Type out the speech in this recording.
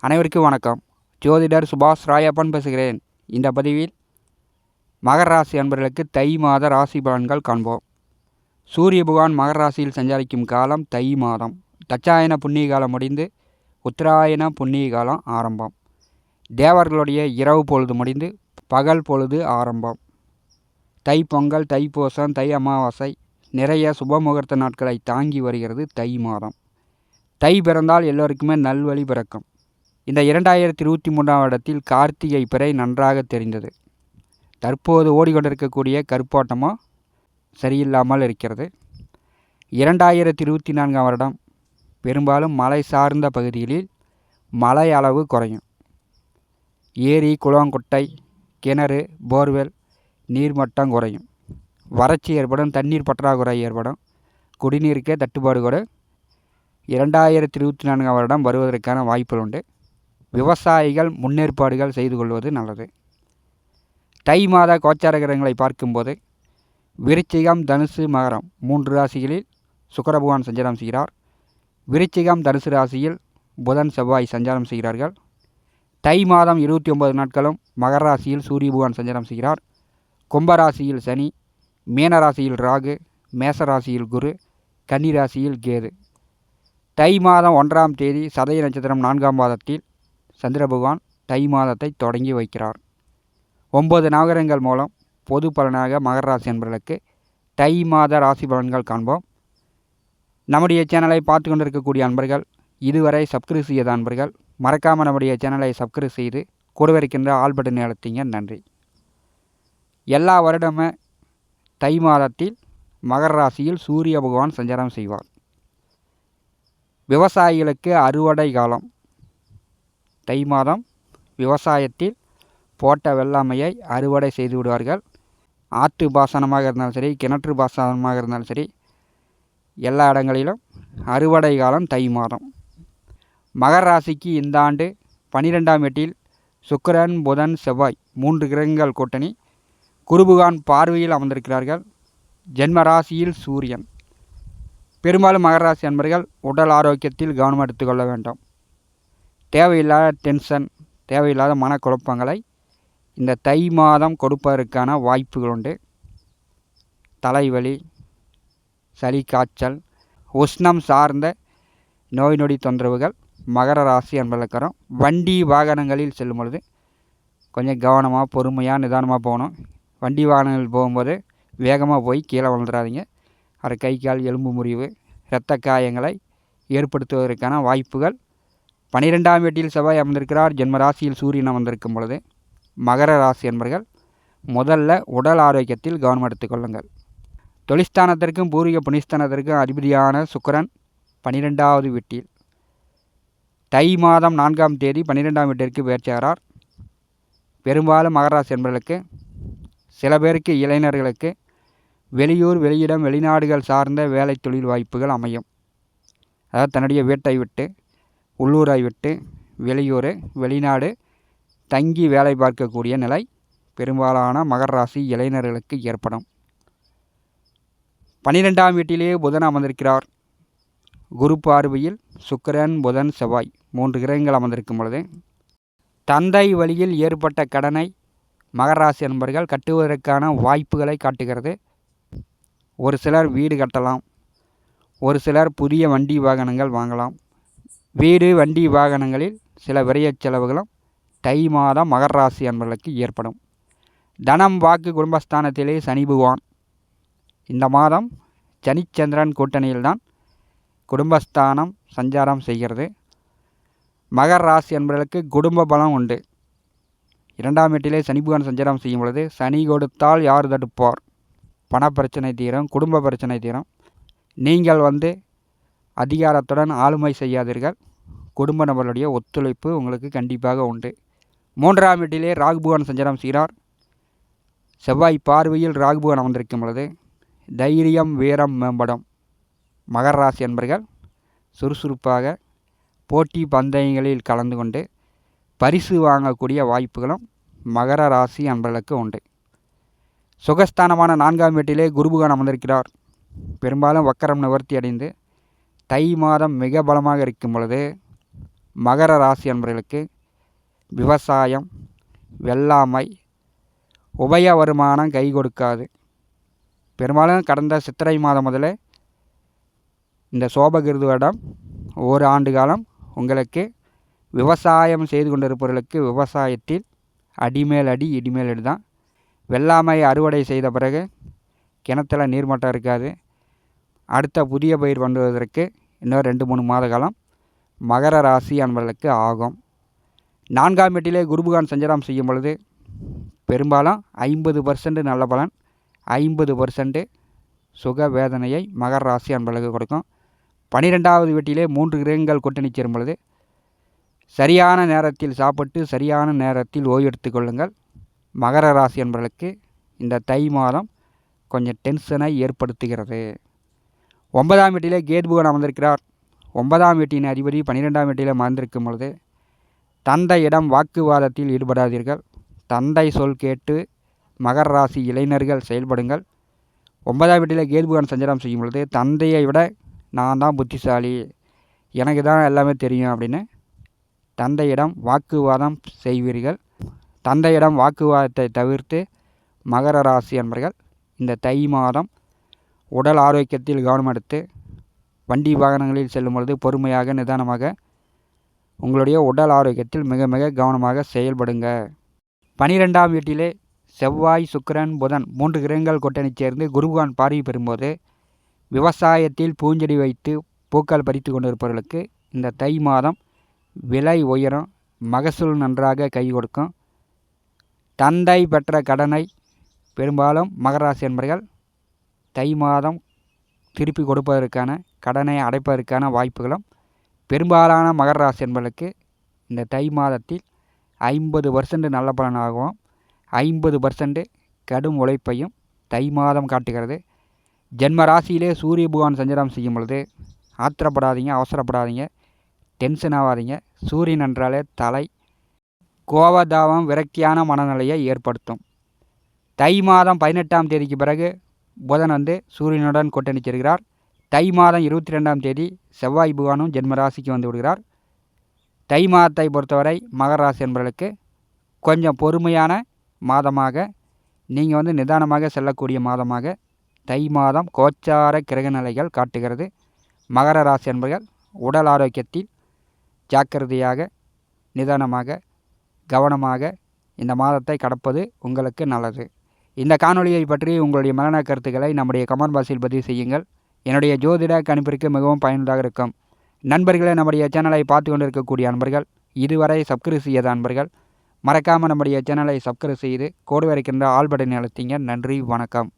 அனைவருக்கும் வணக்கம். ஜோதிடர் சுபாஷ் ராயப்பன் பேசுகிறேன். இந்த பதிவில் மகர ராசி அன்பர்களுக்கு தை மாத ராசி பலன்கள் காண்போம். சூரிய பகவான் மகர ராசியில் சஞ்சரிக்கும் காலம் தை மாதம். தச்சாயன புண்ணிய காலம் முடிந்து உத்தராயண புண்ணிய காலம் ஆரம்பம். தேவர்களுடைய இரவு பொழுது முடிந்து பகல் பொழுது ஆரம்பம். தை பொங்கல் தை பூசம் தை அமாவாசை நிறைய சுபமுகூர்த்த நாட்களை தாங்கி வருகிறது தை மாதம். தை பிறந்தால் எல்லோருக்குமே நல்வழி பிறக்கும். இந்த இரண்டாயிரத்தி இருபத்தி மூன்றாம் இடத்தில் கார்த்திகை பிறை நன்றாக தெரிந்தது. தற்போது ஓடிக்கொண்டிருக்கக்கூடிய கருப்பாட்டமோ சரியில்லாமல் இருக்கிறது. இரண்டாயிரத்தி இருபத்தி நான்காம் வருடம் பெரும்பாலும் மலை சார்ந்த பகுதிகளில் மழை அளவு குறையும். ஏரி குளம் குட்டை கிணறு போர்வெல் நீர்மட்டம் குறையும். வறட்சி ஏற்படும் தண்ணீர் பற்றாக்குறை ஏற்படும். குடிநீருக்கே தட்டுப்பாடு கூட. இரண்டாயிரத்தி இருபத்தி நான்காம் வருடம் வருவதற்கான வாய்ப்புகள் உண்டு. விவசாயிகள் முன்னேற்பாடுகள் செய்து கொள்வது நல்லது. தை மாத கோச்சார கிரகங்களை பார்க்கும்போது விருச்சிகம் தனுசு மகரம் மூன்று ராசிகளில் சுக்கரபகவான் சஞ்சாரம் செய்கிறார். விருச்சிகம் தனுசு ராசியில் புதன் செவ்வாய் சஞ்சாரம் செய்கிறார்கள். தை மாதம் இருபத்தி ஒன்பது நாட்களும் மகர ராசியில் சூரிய பகவான் சஞ்சாரம் செய்கிறார். கும்பராசியில் சனி மீனராசியில் ராகு மேசராசியில் குரு கன்னிராசியில் கேது. தை மாதம் ஒன்றாம் தேதி சதய நட்சத்திரம் நான்காம் மாதத்தில் சந்திர பகவான் தை மாதத்தை தொடங்கி வைக்கிறார். ஒன்பது நவகரங்கள் மூலம் பொது பலனாக மகர ராசி என்பவர்களுக்கு தை மாத ராசி பலன்கள் காண்போம். நம்முடைய சேனலை பார்த்து கொண்டிருக்கக்கூடிய அன்பர்கள் இதுவரை சப்ஸ்கிரைப் செய்யாத அன்பர்கள் மறக்காமல் நம்முடைய சேனலை சப்ஸ்கிரைப் செய்து கூடவே இருக்கின்ற ஆல் பட்டன் அழுத்திங்க. நன்றி. எல்லா வருடமும் தை மாதத்தில் மகர ராசியில் சூரிய பகவான் சஞ்சாரம் செய்வார். விவசாயிகளுக்கு அறுவடை காலம். தை மாதம் விவசாயத்தில் போட்ட வெள்ளாமையை அறுவடை செய்து விடுவார்கள். ஆற்று பாசனமாக இருந்தாலும் சரி கிணற்று பாசனமாக இருந்தாலும் சரி எல்லா இடங்களிலும் அறுவடை காலம் தை மாதம். மகர ராசிக்கு இந்த ஆண்டு பனிரெண்டாம் எட்டில் சுக்கரன் புதன் செவ்வாய் மூன்று கிரகங்கள் கூட்டணி. குருபுகான் பார்வையில் அமர்ந்திருக்கிறார்கள். ஜென்ம ராசியில் சூரியன். பெரும்பாலும் மகர ராசி அன்பர்கள் உடல் ஆரோக்கியத்தில் கவனம் எடுத்துக்கொள்ள வேண்டும். தேவையில்லாத டென்ஷன் தேவையில்லாத மனக்குழப்பங்களை இந்த தை மாதம் கொடுப்பதற்கான வாய்ப்புகள் உண்டு. தலைவலி சளி காய்ச்சல் உஷ்ணம் சார்ந்த நோய் நொடி தொந்தரவுகள் மகர ராசி என்பதற்கரம் வண்டி வாகனங்களில் செல்லும் பொழுது கொஞ்சம் கவனமாக பொறுமையாக நிதானமாக போகணும். வண்டி வாகனங்கள் போகும்போது வேகமாக போய் கீழே விழுந்துடாதீங்க அது கை கால் எலும்பு முறிவு இரத்த காயங்களை ஏற்படுத்துவதற்கான வாய்ப்புகள். பனிரெண்டாம் வீட்டில் செவ்வாய் அமர்ந்திருக்கிறார். ஜென்ம ராசியில் சூரியன் அமர்ந்திருக்கும் பொழுது மகர ராசி என்பர்கள் முதல்ல உடல் ஆரோக்கியத்தில் கவனம் எடுத்துக்கொள்ளுங்கள் தொழிஸ்தானத்திற்கும் பூர்வீக புனிஸ்தானத்திற்கும் அதிபதியான சுக்கரன் பனிரெண்டாவது வீட்டில். தை மாதம் நான்காம் தேதி பன்னிரெண்டாம் வீட்டிற்கு பெயர்ச்சாகிறார் பெரும்பாலும் மகராசி என்பவர்களுக்கு சில பேருக்கு இளைஞர்களுக்கு வெளியூர் வெளியிடம் வெளிநாடுகள் சார்ந்த வேலை தொழில் வாய்ப்புகள் அமையும். அதாவது தன்னுடைய வீட்டை விட்டு உள்ளூரை விட்டு வெளியூர் வெளிநாடு தங்கி வேலை பார்க்கக்கூடிய நிலை பெரும்பாலான மகர ராசி இளைஞர்களுக்கு ஏற்படும். பனிரெண்டாம் வீட்டிலே புதன் அமர்ந்திருக்கிறார். குரு பார்வையில் சுக்கிரன் புதன் செவ்வாய் மூன்று கிரகங்கள் அமர்ந்திருக்கும் பொழுது தந்தை வழியில் ஏற்பட்ட கடனை மகராசி என்பர்கள் கட்டுவதற்கான வாய்ப்புகளை காட்டுகிறது. ஒரு சிலர் வீடு கட்டலாம். ஒரு சிலர் புதிய வண்டி வாகனங்கள் வாங்கலாம். வீடு வண்டி வாகனங்களில் சில விரயச் செலவுகளும் தை மாதம் மகர ராசி அன்பர்களுக்கு ஏற்படும். தனம் வாக்கு குடும்பஸ்தானத்திலே சனி பகவான். இந்த மாதம் சனிச்சந்திரன் கூட்டணியில்தான் குடும்பஸ்தானம் சஞ்சாரம் செய்கிறது. மகர ராசி என்பவர்களுக்கு குடும்ப பலம் உண்டு. இரண்டாம் வீட்டிலே சனி சஞ்சாரம் செய்யும் பொழுது சனி கொடுத்தால் யார் தடுப்பார்? பணப்பிரச்சனை தீரும் குடும்ப பிரச்சனை தீரும். நீங்கள் வந்து அதிகாரத்துடன் ஆளுமை செய்யாதீர்கள். குடும்ப நபர்களுடைய ஒத்துழைப்பு உங்களுக்கு கண்டிப்பாக உண்டு. மூன்றாம் வீட்டிலே ராகுபுகான் சஞ்சாரம் செய்கிறார். செவ்வாய் பார்வையில் ராகுபுவான் அமர்ந்திருக்கும் பொழுது தைரியம் வீரம் மேம்படும். மகர ராசி என்பர்கள் சுறுசுறுப்பாக போட்டி பந்தயங்களில் கலந்து கொண்டு பரிசு வாங்கக்கூடிய வாய்ப்புகளும் மகர ராசி அன்பர்களுக்கு உண்டு. சுகஸ்தானமான நான்காம் வீட்டிலே குருபுகான் அமர்ந்திருக்கிறார். பெரும்பாலும் வக்கரம் நிவர்த்தி அடைந்து தை மாதம் மிக பலமாக இருக்கும் பொழுது மகர ராசி அன்பர்களுக்கு விவசாயம் வெள்ளாமை உபய வருமானம் கை கொடுக்காது. பெரும்பாலும் கடந்த சித்திரை மாதம் முதலே இந்த சோபகிருதுவிடம் ஒரு ஆண்டு காலம் உங்களுக்கு விவசாயம் செய்து கொண்டிருப்பவர்களுக்கு விவசாயத்தில் அடிமேல் அடி இடிமேல் அடி தான். வெள்ளாமை அறுவடை செய்த பிறகு கிணத்துல நீர்மட்டம் இருக்காது. அடுத்த புதிய பயிர் பண்ணுவதற்கு இன்னும் ரெண்டு மூணு மாத காலம் மகர ராசி அன்பர்களுக்கு ஆகும். நான்காம் எட்டிலே குருபுகான் சஞ்சாரம் செய்யும் பொழுது பெரும்பாலும் ஐம்பது பர்சன்ட் நல்ல பலன் ஐம்பது பர்சன்ட் சுக வேதனையை மகர ராசி அன்பர்களுக்கு கொடுக்கும். பனிரெண்டாவது வீட்டிலே மூன்று கிரகங்கள் கூட்டணி சேரும் பொழுது சரியான நேரத்தில் சாப்பிட்டு சரியான நேரத்தில் ஓய்வெடுத்து கொள்ளுங்கள். மகர ராசி என்பவர்களுக்கு இந்த தை மாதம் கொஞ்சம் டென்ஷனை ஏற்படுத்துகிறது. ஒன்பதாம் வீட்டிலே கேதுபுகன் அமர்ந்திருக்கிறார். ஒன்பதாம் வீட்டின் அதிபதி பன்னிரெண்டாம் வீட்டில் அமர்ந்திருக்கும் பொழுது தந்தையிடம் வாக்குவாதத்தில் ஈடுபடாதீர்கள். தந்தை சொல் கேட்டு மகர ராசி இளைஞர்கள் செயல்படுங்கள். ஒன்பதாம் வீட்டில் கேதுபுகான் சஞ்சாரம் செய்யும் பொழுது தந்தையை விட நான் தான் புத்திசாலி. எனக்கு தான் எல்லாமே தெரியும் அப்படின்னு தந்தையிடம் வாக்குவாதம் செய்வீர்கள். தந்தையிடம் வாக்குவாதத்தை தவிர்த்து மகர ராசி என்பர்கள் இந்த தை மாதம் உடல் ஆரோக்கியத்தில் கவனம் எடுத்து வண்டி வாகனங்களில் செல்லும் பொழுது பொறுமையாக நிதானமாக உங்களுடைய உடல் ஆரோக்கியத்தில் மிக மிக கவனமாக செயல்படுங்க. பனிரெண்டாம் வீட்டிலே செவ்வாய் சுக்கிரன் புதன் மூன்று கிரகங்கள் கூட்டணி சேர்ந்து குருகான் பார்வை பெறும்போது விவசாயத்தில் பூஞ்செடி வைத்து பூக்கள் பறித்து கொண்டிருப்பவர்களுக்கு இந்த தை மாதம் விலை உயரும். மகசூல் நன்றாக கை கொடுக்கும். தந்தை பெற்ற கடனை பெரும்பாலும் மகராசி என்பர்கள் தை மாதம் திருப்பி கொடுப்பதற்கான கடனை அடைப்பதற்கான வாய்ப்புகளும் பெரும்பாலான மகர ராசி என்பர்களுக்கு இந்த தை மாதத்தில் ஐம்பது பர்சன்ட் நல்ல பலனாகவும் ஐம்பது பர்சன்ட் கடும் உழைப்பையும் தை மாதம் காட்டுகிறது. ஜென்ம ராசியிலே சூரிய பகவான் சஞ்சாரம் செய்யும் பொழுது ஆத்திரப்படாதீங்க அவசரப்படாதீங்க. டென்ஷன் ஆகாதீங்க சூரியன் என்றாலே தலை. கோபதாபம் விரக்தியான மனநிலையை ஏற்படுத்தும். தை மாதம் பதினெட்டாம் தேதிக்கு பிறகு புதன் வந்து சூரியனுடன் கொட்டணிச்சிருக்கிறார் தை மாதம் இருபத்தி ரெண்டாம் தேதி செவ்வாய் புகானும் ஜென்மராசிக்கு வந்து விடுகிறார். தை மாதத்தை பொறுத்தவரை மகர ராசி என்பவர்களுக்கு கொஞ்சம் பொறுமையான மாதமாக நீங்கள் வந்து நிதானமாக செல்லக்கூடிய மாதமாக தை மாதம் கோச்சார கிரக நிலைகள் காட்டுகிறது. மகர ராசி என்பர்கள் உடல் ஆரோக்கியத்தில் ஜாக்கிரதையாக நிதானமாக கவனமாக இந்த மாதத்தை கடப்பது உங்களுக்கு நல்லது. இந்த காணொலியை பற்றி உங்களுடைய மரண கருத்துக்களை நம்முடைய கமெண்ட் பாக்ஸில் பதிவு செய்யுங்கள். என்னுடைய ஜோதிட கணிப்பிற்கு மிகவும் பயனுள்ளதாக இருக்கும். நண்பர்களே நம்முடைய சேனலை பார்த்து கொண்டிருக்கக்கூடிய நண்பர்கள் இதுவரை சப்ஸ்கிரைப் செய்யாத நண்பர்கள் மறக்காமல் நம்முடைய சேனலை சப்ஸ்கிரைப் செய்து கோடு வரைக்கின்ற ஆல் பட்டனை அழுத்திங்க. நன்றி வணக்கம்.